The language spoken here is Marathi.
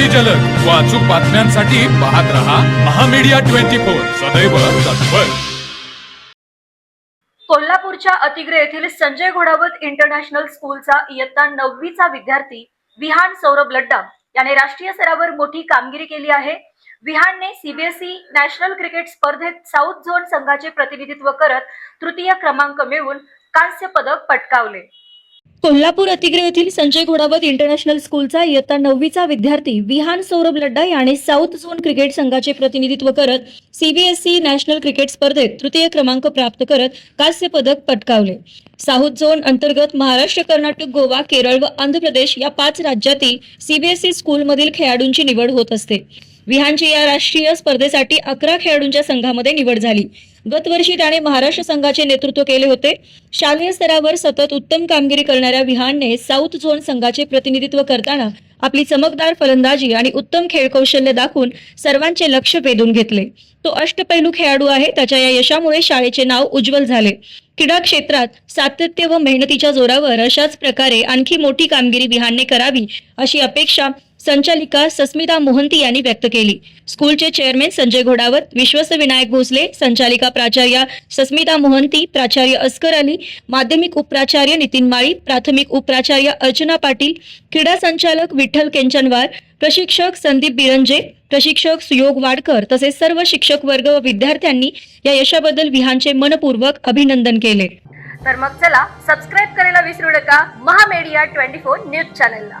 अति जलद. व अचूक बातम्यांसाठी पाहत रहा महामीडिया ट्वेंटी फोर. सदैव तत्पर. कोल्हापूरच्या अतिग्रे येथील संजय घोडावत इंटरनॅशनल स्कूलचा इयत्ता नववीचा विद्यार्थी विहान सौरभ लड्डा याने राष्ट्रीय स्तरावर मोठी कामगिरी केली आहे. विहानने सीबीएसई नॅशनल क्रिकेट स्पर्धेत साऊथ झोन संघाचे प्रतिनिधित्व करत तृतीय क्रमांक मिळवून कांस्य पदक पटकावले. कोल्हापूर अतिग्रे येथील संजय घोडावत इंटरनॅशनल स्कूलचा इयत्ता नववीचा विद्यार्थी विहान सौरभ लड्डा याने साऊथ झोन क्रिकेट संघाचे प्रतिनिधित्व करत सीबीएसई नॅशनल क्रिकेट स्पर्धेत तृतीय क्रमांक प्राप्त करत कांस्य पदक पटकावले. साऊथ झोन अंतर्गत महाराष्ट्र कर्नाटक गोवा केरळ व आंध्र प्रदेश या पाच राज्यातील सीबीएसई स्कूलमधील खेळाडूंची निवड होत असते. विहानची या राष्ट्रीय स्पर्धेसाठी अकरा खेळाडूंच्या संघामध्ये निवड झाली. गतवर्षी त्याने महाराष्ट्र संघाचे नेतृत्व केले होते. शालेय स्तरावर सतत उत्तम कामगिरी करणाऱ्या विहानने साऊथ झोन संघाचे प्रतिनिधित्व करताना आपली चमकदार फलंदाजी आणि उत्तम खेळ कौशल्य दाखवून सर्वांचे लक्ष वेधून घेतले. तो अष्टपैलू खेळाडू आहे. त्याच्या या यशामुळे शाळेचे नाव उज्ज्वल झाले. क्रीडा क्षेत्रात सातत्य व मेहनतीच्या जोरावर अशाच प्रकारे आणखी मोठी कामगिरी विहानने करावी अशी अपेक्षा संचालिका सस्मिता मोहंती यांनी व्यक्त केली. स्कूलचे चेअरमॅन संजय घोडावत विश्वस्त विनायक भोसले संचालिका प्राचार्य सस्मिता मोहंती प्राचार्य अस्कर अली माध्यमिक उपप्राचार्य नितीन माळी प्राथमिक उपप्राचार्य अर्चना पाटील क्रीडा संचालक विठ्ठल केंचनवार प्रशिक्षक संदीप बिरंजे प्रशिक्षक सुयोग वाडकर तसेच सर्व शिक्षक वर्ग व विद्यार्थ्यांनी या यशाबद्दल विहानचे मनपूर्वक अभिनंदन केले. तर मग चला सबस्क्राईब करायला विसरू नका. महामेडिया ट्वेंटी फोर न्यूज चॅनलला.